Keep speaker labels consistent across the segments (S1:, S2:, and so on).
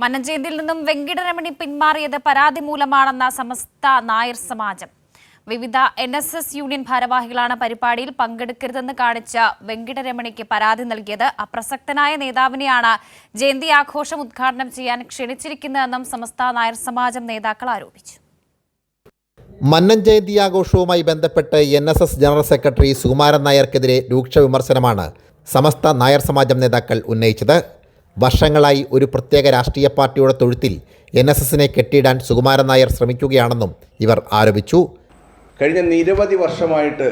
S1: മന്നഞ്ചേരിയിൽ നിന്നും വെങ്കിടരമണി പിന്മാറിയത് പരാതി മൂലമാണെന്ന സമസ്ത നായർ സമാജം. വിവിധ എൻ എസ് എസ് യൂണിയൻ ഭാരവാഹികളാണ് പരിപാടിയിൽ പങ്കെടുക്കരുതെന്ന് കാണിച്ച വെങ്കിടരമണിക്ക് പരാതി നൽകിയത്. അപ്രസക്തനായ നേതാവിനെയാണ് ജയന്തി ആഘോഷം ഉദ്ഘാടനം ചെയ്യാൻ ക്ഷണിച്ചിരിക്കുന്നതെന്നും സമസ്ത നായർ സമാജം നേതാക്കൾ ആരോപിച്ചു.
S2: മന്നൻ ജയന്തി ആഘോഷവുമായി ബന്ധപ്പെട്ട് N S S general secretary Sukumaran നായർക്കെതിരെ രൂക്ഷ വിമർശനമാണ് സമസ്ത നായർ സമാജം നേതാക്കൾ ഉന്നയിച്ചത്. വർഷങ്ങളായി ഒരു പ്രത്യേക രാഷ്ട്രീയ പാർട്ടിയുടെ തൊഴുത്തിൽ എൻ എസ് എസിനെ കെട്ടിയിടാൻ സുകുമാരൻ നായർ ശ്രമിക്കുകയാണെന്നും ഇവർ ആരോപിച്ചു.
S3: കഴിഞ്ഞ നിരവധി വർഷമായിട്ട്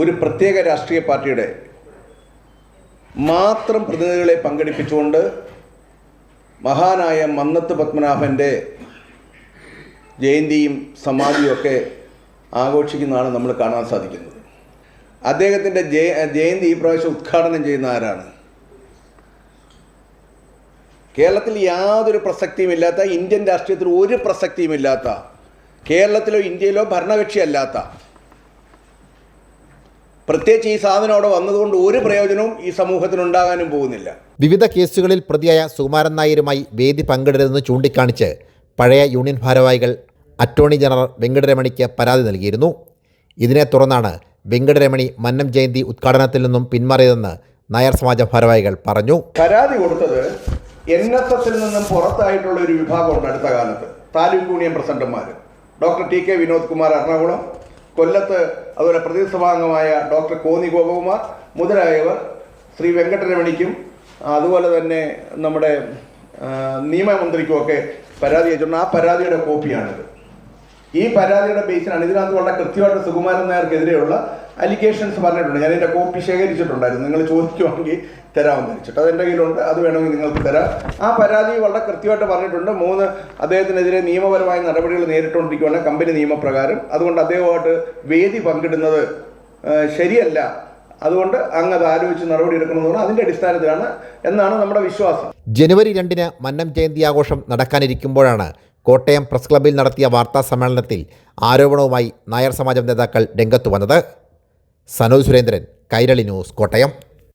S3: ഒരു പ്രത്യേക രാഷ്ട്രീയ പാർട്ടിയുടെ മാത്രം പ്രതിനിധികളെ പങ്കെടുപ്പിച്ചുകൊണ്ട് മഹാനായ മന്നത്ത് പത്മനാഭന്റെ ജയന്തിയും സമാധിയും ഒക്കെ ആഘോഷിക്കുന്നതാണ് നമ്മൾ കാണാൻ സാധിക്കുന്നത്. അദ്ദേഹത്തിന്റെ ജയ ജയന്തി ഈ പ്രാവശ്യം ഉദ്ഘാടനം ചെയ്യുന്ന ആരാണ്? കേരളത്തിൽ യാതൊരു പ്രസക്തിയുമില്ലാത്ത ഇന്ത്യൻ രാഷ്ട്രീയത്തിൽ ഒരു പ്രസക്തിയുമില്ലാത്ത കേരളത്തിലോ ഇന്ത്യയിലോ ഭരണകക്ഷിയല്ലാത്ത പ്രത്യേകിച്ച് ഈ സാധനം അവിടെ വന്നതുകൊണ്ട് ഒരു പ്രയോജനവും ഈ സമൂഹത്തിനുണ്ടാകാനും പോകുന്നില്ല.
S2: വിവിധ കേസുകളിൽ പ്രതിയായ സുകുമാരൻ നായരുമായി വേദി പങ്കിടരുതെന്ന് ചൂണ്ടിക്കാണിച്ച് പഴയ യൂണിയൻ ഭാരവാഹികൾ അറ്റോർണി ജനറൽ വെങ്കടരമണിക്ക് പരാതി നൽകിയിരുന്നു. ഇതിനെ തുടർന്നാണ് വെങ്കടരമണി മന്നം ജയന്തി ഉദ്ഘാടനത്തിൽ നിന്നും പിന്മാറിയതെന്ന് നായർ സമാജ ഭാരവാഹികൾ പറഞ്ഞു.
S3: പരാതി കൊടുത്തത് എൻ എസ് എസിൽ നിന്നും പുറത്തായിട്ടുള്ള ഒരു വിഭാഗമുണ്ട് അടുത്ത കാലത്ത്. താലൂക്ക് യൂണിയൻ പ്രസിഡന്റുമാർ doctor T K Vinod Kumar Ernakulam കൊല്ലത്ത് അതുപോലെ പ്രതിസഭാംഗമായ ഡോക്ടർ കോന്നി ഗോപകുമാർ മുതലായവർ ശ്രീ വെങ്കട്ടരമണിക്കും അതുപോലെ തന്നെ നമ്മുടെ നിയമമന്ത്രിക്കുമൊക്കെ പരാതി അയച്ചിട്ടുണ്ട്. ആ പരാതിയുടെ കോപ്പിയാണിത്. ഈ പരാതിയുടെ ബേസിലാണ് ഇതിനകത്ത് വളരെ കൃത്യമായിട്ട് സുകുമാരൻ നായർക്കെതിരെയുള്ള അലിഗേഷൻസ് പറഞ്ഞിട്ടുണ്ട്. ഞാൻ എന്റെ കോപ്പി ശേഖരിച്ചിട്ടുണ്ടായിരുന്നു. നിങ്ങൾ ചോദിക്കുവാണെങ്കിൽ തരാമെന്ന് വെച്ചിട്ട്. അതെന്റെ കയ്യിലുണ്ട്. അത് വേണമെങ്കിൽ നിങ്ങൾക്ക് തരാം. ആ പരാതി വളരെ കൃത്യമായിട്ട് പറഞ്ഞിട്ടുണ്ട്. മൂന്ന് അദ്ദേഹത്തിനെതിരെ നിയമപരമായ നടപടികൾ നേരിട്ടുകൊണ്ടിരിക്കുകയാണ് കമ്പനി നിയമപ്രകാരം. അതുകൊണ്ട് അദ്ദേഹമായിട്ട് വേദി പങ്കിടുന്നത് ശരിയല്ല. അതുകൊണ്ട് അങ്ങ് അത് ആലോചിച്ച് നടപടി എടുക്കണമെന്ന് പറഞ്ഞാൽ അതിന്റെ അടിസ്ഥാനത്തിലാണ് എന്നാണ് നമ്മുടെ വിശ്വാസം.
S2: ജനുവരി രണ്ടിന് മന്നം ജയന്തി ആഘോഷം നടക്കാനിരിക്കുമ്പോഴാണ് കോട്ടയം പ്രസ് ക്ലബ്ബിൽ നടത്തിയ വാർത്താ സമ്മേളനത്തിൽ ആരോപണവുമായി നായർ സമാജം നേതാക്കൾ രംഗത്തു വന്നത്. സനോജ് സുരേന്ദ്രൻ കൈരളി ന്യൂസ് കോട്ടയം.